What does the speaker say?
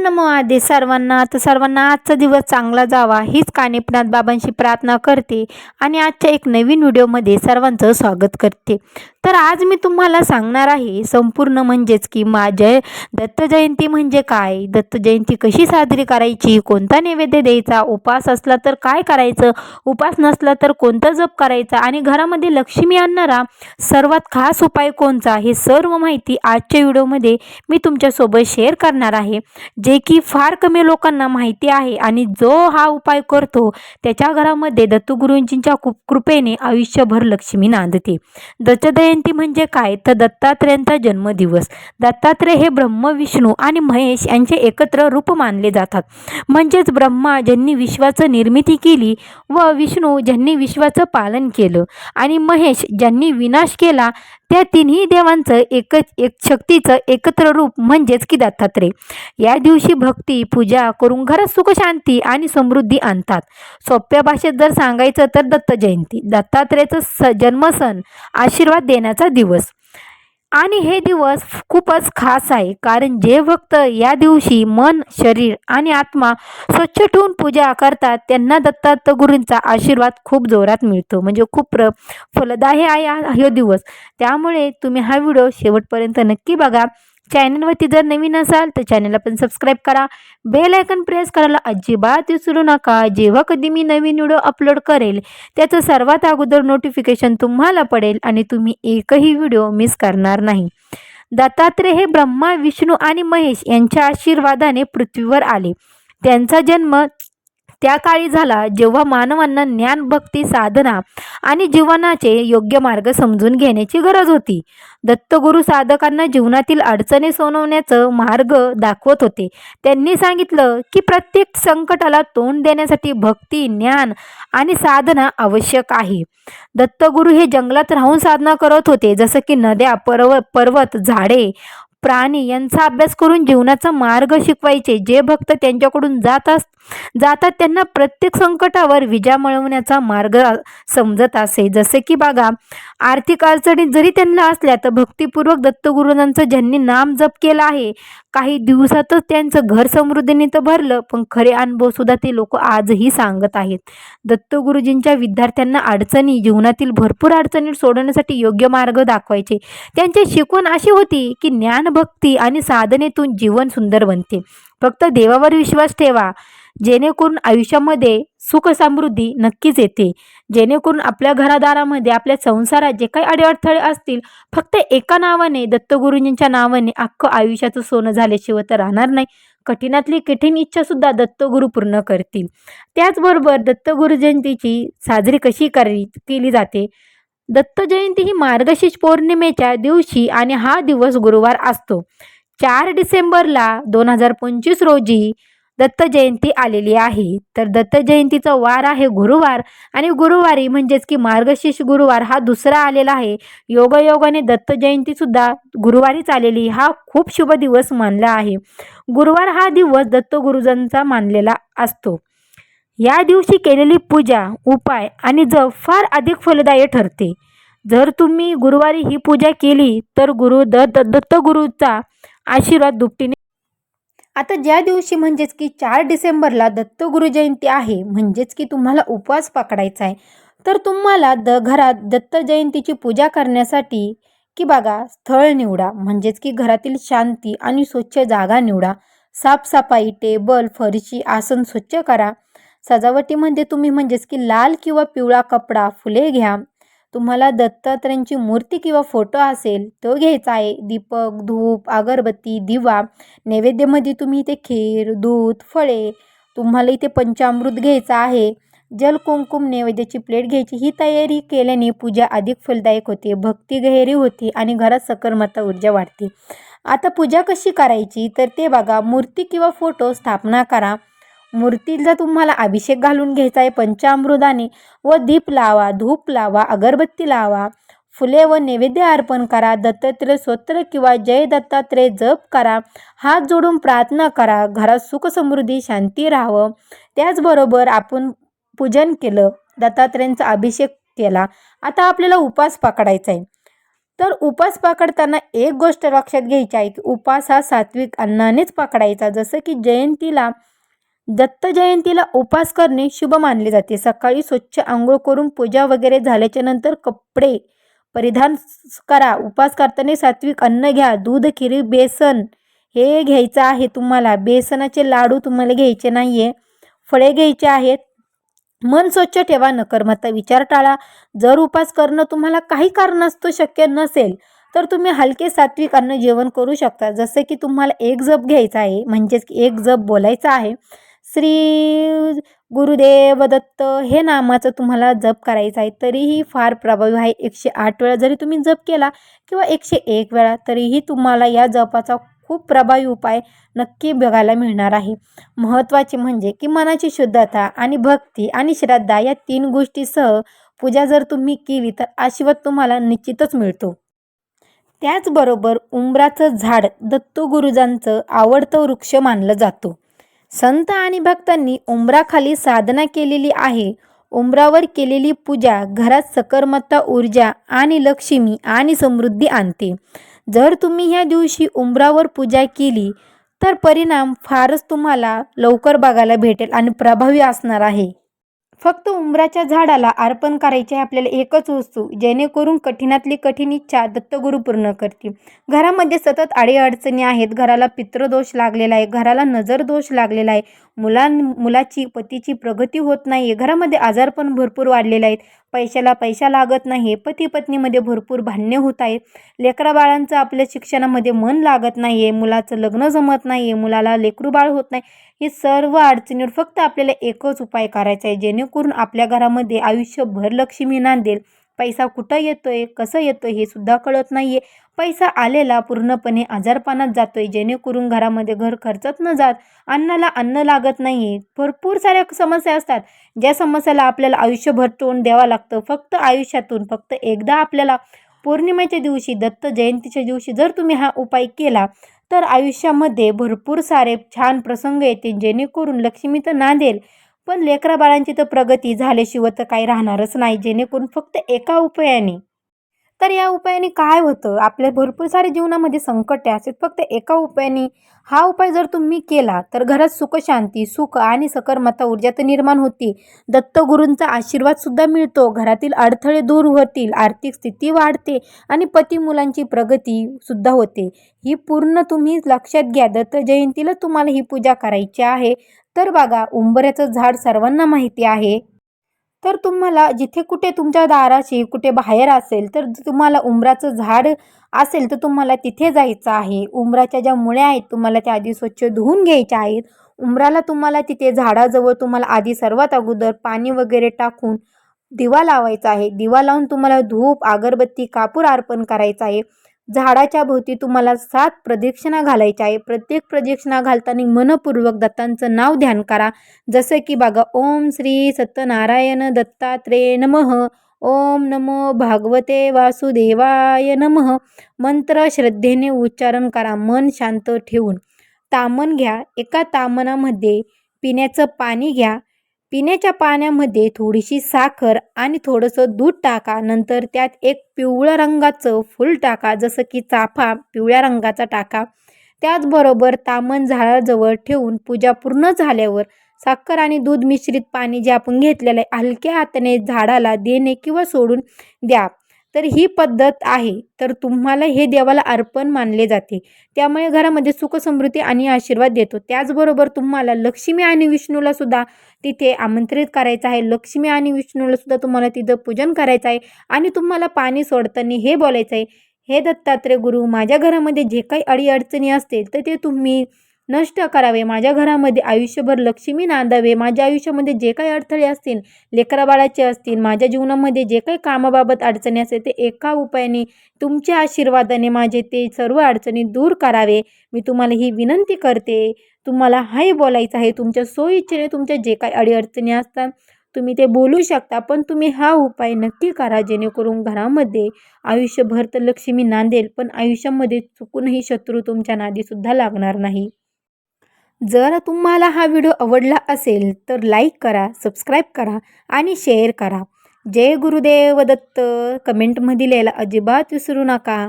नमो आदे सर्वांना. तर सर्वांना आजचा दिवस चांगला जावा हीच कानिपनाथ बाबांशी प्रार्थना करते आणि आजच्या एक नवीन व्हिडिओमध्ये सर्वांचं स्वागत करते. तर आज मी तुम्हाला सांगणार आहे संपूर्ण म्हणजेच की माझ्या दत्त जयंती म्हणजे काय? दत्त जयंती कशी साजरी करायची? कोणता नैवेद्य द्यायचा? उपास असला तर काय करायचं? उपास नसला तर कोणता जप करायचा? आणि घरामध्ये लक्ष्मी आणणारा सर्वात खास उपाय कोणचा हे सर्व माहिती आजच्या व्हिडिओमध्ये मी तुमच्यासोबत शेअर करणार आहे. जे की फार कमी लोकांना माहिती आहे आणि जो हा उपाय करतो त्याच्या घरामध्ये दत्तगुरूंजींच्या कृ कृपेने आयुष्यभर लक्ष्मी नांदते. दत्तजयंती म्हणजे काय? तर दत्तात्रेयांचा जन्मदिवस. दत्तात्रेय हे ब्रह्म विष्णू आणि महेश यांचे एकत्र रूप मानले जातात. म्हणजेच ब्रह्मा ज्यांनी विश्वाचं निर्मिती केली व विष्णू ज्यांनी विश्वाचं पालन केलं आणि महेश ज्यांनी विनाश केला त्या तिन्ही देवांचं एकच एक शक्तीचं एकत्र रूप म्हणजेच की दत्तात्रेय या दिवशी भक्ती पूजा करून घरात सुखशांती आणि समृद्धी आणतात. सोप्या भाषेत जर सांगायचं तर दत्त जयंती. दत्तात्रेयचं स जन्मसण आशीर्वाद देण्याचा दिवस. आणि हे दिवस खूपच खास आहे. कारण जे भक्त या दिवशी मन शरीर आणि आत्मा स्वच्छ ठेवून पूजा करतात त्यांना दत्तात्त गुरूंचा आशीर्वाद खूप जोरात मिळतो. म्हणजे खूप प्र फलदायी आहे हा हा दिवस. त्यामुळे तुम्ही हा व्हिडिओ शेवटपर्यंत नक्की बघा. चॅनलवरती जर नवीन असाल तर चॅनलला पण सबस्क्राईब करा. बेल आयकन प्रेस करायला अजिबात विसरू नका. जेव्हा कधी मी नवीन व्हिडिओ अपलोड करेल त्याचं सर्वात अगोदर नोटिफिकेशन तुम्हाला पडेल आणि तुम्ही एकही व्हिडिओ मिस करणार नाही. दत्तात्रेय हे ब्रह्मा विष्णू आणि महेश यांच्या आशीर्वादाने पृथ्वीवर आले. त्यांचा जन्म त्या काळी झाला जेव्हा मानवांना ज्ञान भक्ती साधना आणि जीवनाचे योग्य मार्ग समजून घेण्याची गरज होती. दत्तगुरू साधकांना जीवनातील अडचणी सोनवण्याचं मार्ग दाखवत होते. त्यांनी सांगितलं की प्रत्येक संकटाला तोंड देण्यासाठी भक्ती ज्ञान आणि साधना आवश्यक आहे. दत्तगुरू हे जंगलात राहून साधना करत होते जसं की नद्या पर्व पर्वत झाडे प्राणी यांचा अभ्यास करून जीवनाचा मार्ग शिकवायचे. जे भक्त त्यांच्याकडून जात असत जातात त्यांना प्रत्येक संकटावर विजय मिळवण्याचा मार्ग समजत असे. जसे की बघा आर्थिक अडचणी जरी त्यांना असल्या तर भक्तिपूर्वक दत्तगुरुजांचं ज्यांनी नाम जप केलं आहे काही दिवसातच त्यांचं घर समृद्धीने तर भरलं पण खरे अनुभव सुद्धा ते लोक आजही सांगत आहेत. दत्तगुरुजींच्या विद्यार्थ्यांना अडचणी जीवनातील भरपूर अडचणी सोडवण्यासाठी योग्य मार्ग दाखवायचे. त्यांची शिकवण अशी होती की ज्ञान भक्ती आणि साधनेतून जीवन सुंदर बनते. फक्त देवावर विश्वास ठेवा. जेणेकरून आयुष्यामध्ये सुख समृद्धी नक्कीच येते. जेणेकरून आपल्या घरादारामध्ये आपल्या संसारात जे काही अडीअडथळे असतील फक्त एका नावाने दत्तगुरूंच्या नावाने अख्खं आयुष्याचं सोनं झाल्याशिवाय तर राहणार नाही. कठीणातली कठीण इच्छासुद्धा दत्तगुरू पूर्ण करतील. त्याचबरोबर दत्तगुरू जयंतीची साजरी कशी करी केली जाते? दत्त जयंती ही मार्गशीर्ष पौर्णिमेच्या दिवशी आणि हा दिवस गुरुवार असतो. चार डिसेंबरला दोन हजार पंचवीस रोजी दत्त जयंती आलेली आहे. तर दत्त जयंतीचा वार आहे गुरुवार आणि गुरुवारी म्हणजेच की मार्गशीर्ष गुरुवार हा दुसरा आलेला आहे. योगायोगाने दत्त जयंतीसुद्धा गुरुवारीच आलेली. हा खूप शुभ दिवस मानला आहे. गुरुवार हा दिवस दत्त गुरुजांचा मानलेला असतो. या दिवशी केलेली पूजा उपाय आणि जप फार अधिक फलदायी ठरते. जर तुम्ही गुरुवारी ही पूजा केली तर गुरु द दत्तगुरूचा आशीर्वाद दुपटीने आता ज्या दिवशी म्हणजेच की चार डिसेंबरला दत्तगुरु जयंती आहे म्हणजेच की तुम्हाला उपवास पकडायचा आहे तर तुम्हाला द घरात दत्त जयंतीची पूजा करण्यासाठी की बघा स्थळ निवडा म्हणजेच की घरातील शांती आणि स्वच्छ जागा निवडा साफसफाई टेबल फरशी आसन स्वच्छ करा सजावटीमध्ये तुम्ही म्हणजेच की लाल किंवा पिवळा कपडा फुले घ्या तुम्हाला दत्तात्रयांची मूर्ती किंवा फोटो असेल तो घ्यायचा आहे. दीपक धूप अगरबत्ती दिवा नैवेद्यामध्ये तुम्ही इथे खीर दूध फळे तुम्हाला इथे पंचामृत घ्यायचा आहे. जल कुंकुम नैवेद्याची प्लेट घ्यायची. ही तयारी केल्याने पूजा अधिक फलदायक होते भक्ती गहेरी होती आणि घरात सकर्मता ऊर्जा वाढते. आता पूजा कशी करायची? तर ते बघा. मूर्ती किंवा फोटो स्थापना करा. मूर्तीला तुम्हाला अभिषेक घालून घ्यायचा आहे. पंचामृताने व दीप लावा धूप लावा अगरबत्ती लावा. फुले व नैवेद्य अर्पण करा दत्तात्रेय स्तोत्र किंवा जय दत्तात्रेय जप करा. हात जोडून प्रार्थना करा घरात सुख समृद्धी शांती राहावं. त्याचबरोबर आपण पूजन केलं दत्तात्रयांचा अभिषेक केला. आता आपल्याला उपास पकडायचा आहे. तर उपास पकडताना एक गोष्ट लक्षात घ्यायची आहे की उपास हा सात्विक अन्नानेच पकडायचा. जसं की जयंतीला दत्त जयंतीला उपास करणे शुभ मानले जाते. सकाळी स्वच्छ आंघोळ करून पूजा वगैरे झाल्याच्यानंतर कपडे परिधान करा. उपास करताना सात्विक अन्न घ्या. दूध खिरी बेसन हे घ्यायचं आहे तुम्हाला. बेसनाचे लाडू तुम्हाला घ्यायचे नाही आहे फळे घ्यायचे आहेत. मन स्वच्छ ठेवा नकर्मता विचार टाळा. जर उपास करणं तुम्हाला काही कारणास्तव शक्य नसेल तर तुम्ही हलके सात्विक अन्न जेवण करू शकता. जसं की तुम्हाला एक जप घ्यायचा आहे म्हणजेच एक जप बोलायचा आहे. श्री गुरुदेव दत्त हे नामाचं तुम्हाला जप करायचं आहे. तरीही फार प्रभावी आहे. एकशे आठ वेळा जरी तुम्ही जप केला किंवा एकशे एक वेळा तरीही तुम्हाला या जपाचा खूप प्रभावी उपाय नक्की बघायला मिळणार आहे. महत्त्वाचे म्हणजे की मनाची शुद्धता आणि भक्ती आणि श्रद्धा या तीन गोष्टीसह पूजा जर तुम्ही केली तर आशीर्वाद तुम्हाला निश्चितच मिळतो. त्याचबरोबर उंबराचं झाड दत्तगुरुजांचं आवडतं वृक्ष मानलं जातो. संत आणि भक्तांनी उंबराखाली साधना केलेली आहे. उंबरावर केलेली पूजा घरात सकर्मता ऊर्जा आणि लक्ष्मी आणि समृद्धी आणते. जर तुम्ही ह्या दिवशी उंबरावर पूजा केली तर परिणाम फारच तुम्हाला लवकर बघायला भेटेल आणि प्रभावी असणार आहे. फक्त उंबराच्या झाडाला अर्पण करायची आहे आपल्याला एकच वस्तू जेणेकरून कठीणातली कठीण इच्छा दत्तगुरू पूर्ण करतील. घरामध्ये सतत अडीअडचणी आहेत. घराला पितृदोष लागलेला आहे. घराला नजर दोष लागलेला आहे. मुलां मुलाची पतीची प्रगती होत नाही आहे घरामध्ये आजारपण भरपूर वाढलेले आहेत. पैशाला पैसा लागत नाही पती पत्नीमध्ये भरपूर भांडणे होत आहेत. लेकराबाळांचं आपल्या शिक्षणामध्ये मन लागत नाही आहे मुलाचं लग्न जमत नाही आहे मुलाला लेकरू बाळ होत नाही. हे सर्व अडचणीवर फक्त आपल्याला एकच उपाय करायचा आहे जेणेकरून आपल्या घरामध्ये आयुष्यभर लक्ष्मी नांदेल. पैसा कुठं येतोय कसं येतोय हे सुद्धा कळत नाही आहे पैसा आलेला पूर्णपणे आजारपणात जातोय जेणेकरून घरामध्ये घर खर्चत न जात अन्नाला अन्न लागत नाही आहे भरपूर साऱ्या समस्या असतात. ज्या समस्याला आपल्याला आयुष्यभर तोंड द्यावं लागतं. फक्त आयुष्यातून फक्त एकदा आपल्याला पौर्णिमेच्या दिवशी दत्त जयंतीच्या दिवशी जर तुम्ही हा उपाय केला तर आयुष्यामध्ये भरपूर सारे छान प्रसंग येतील जेणेकरून लक्ष्मी तर नांदेल. पण लेकराबाळांची तर प्रगती झाल्याशिवाय तर काही राहणारच नाही. जेणेकरून फक्त एका उपायाने तर या उपायाने काय होतं? आपल्या भरपूर सारे जीवनामध्ये संकट असतात फक्त एका उपायाने हा उपाय जर तुम्ही केला तर घरात सुखशांती सुख आणि सकर्मता ऊर्जा तर निर्माण होती. दत्तगुरूंचा आशीर्वादसुद्धा मिळतो. घरातील अडथळे दूर होतील आर्थिक स्थिती वाढते आणि पती मुलांची प्रगतीसुद्धा होते. ही पूर्ण तुम्ही लक्षात घ्या. दत्त जयंतीला तुम्हाला ही पूजा करायची आहे. तर बघा उंबऱ्याचं झाड सर्वांना माहिती आहे. तर तुम्हाला जिथे कुठे तुमच्या दाराशी कुठे बाहेर असेल तर तुम्हाला उंबराचं झाड असेल तर तुम्हाला तिथे जायचं आहे. उमराच्या ज्या मुळ्या आहेत तुम्हाला त्या आधी स्वच्छ धुवून घ्यायच्या आहेत. उमराला तुम्हाला तिथे झाडाजवळ तुम्हाला आधी सर्वात अगोदर पाणी वगैरे टाकून दिवा लावायचा आहे. दिवा लावून तुम्हाला धूप अगरबत्ती कापूर अर्पण करायचं आहे. झाडाच्या भोवती तुम्हाला सात प्रदक्षिणा घालायच्या आहे प्रत्येक प्रदक्षिणा घालताना मनपूर्वक दत्तांचं नाव ध्यान करा. जसं की बघा ओम श्री सत्यनारायण दत्तात्रेय नमः ओम नमो भागवते वासुदेवाय नमः. मंत्र श्रद्धेने उच्चारण करा मन शांत ठेवून. तामन घ्या. एका तामनामध्ये पिण्याचं पाणी घ्या. पिण्याच्या पाण्यामध्ये थोडीशी साखर आणि थोडंसं दूध टाका. नंतर त्यात एक पिवळ्या रंगाचं फूल टाका जसं की चाफा पिवळ्या रंगाचा टाका. त्याचबरोबर तामन झाडाजवळ ठेवून पूजा पूर्ण झाल्यावर साखर आणि दूध मिश्रित पाणी जे आपण घेतलेलं आहे हलक्या हाताने झाडाला देणे किंवा सोडून द्या. तर ही पद्धत आहे. तर तुम्हाला हे देवाला अर्पण मानले जाते. त्यामुळे घरामध्ये सुख समृद्धी आणि आशीर्वाद देतो. त्याचबरोबर तुम्हाला लक्ष्मी आणि विष्णूला सुद्धा तिथे आमंत्रित करायचं आहे. लक्ष्मी आणि विष्णूला सुद्धा तुम्हाला तिथं पूजन करायचं आहे. आणि तुम्हाला पाणी सोडताना हे बोलायचं आहे हे दत्तात्रय गुरु माझ्या घरामध्ये जे काही अडीअडचणी असतील तर ते तुम्ही नष्ट करावे. माझ्या घरामध्ये आयुष्यभर लक्ष्मी नांदावे. माझ्या आयुष्यामध्ये जे काही अडथळे असतील लेकराबाळाचे असतील माझ्या जीवनामध्ये जे काही कामाबाबत अडचणी असतील ते एका उपायाने तुमच्या आशीर्वादाने माझे ते सर्व अडचणी दूर करावे. मी तुम्हाला ही विनंती करते तुम्हाला हाय बोलायचं आहे. तुमच्या सोयीच्छेने तुमच्या जे काही अडीअडचणी असतात तुम्ही ते बोलू शकता. पण तुम्ही हा उपाय नक्की करा जेणेकरून घरामध्ये आयुष्यभर तर लक्ष्मी नांदेल पण आयुष्यामध्ये चुकूनही शत्रू तुमच्या नादीसुद्धा लागणार नाही. जर तुम्हाला हा व्हिडिओ आवडला असेल तर लाईक करा सबस्क्राईब करा आणि शेअर करा. जय गुरुदेव दत्त. कमेंटमध्ये लिहायला अजिबात विसरू नका.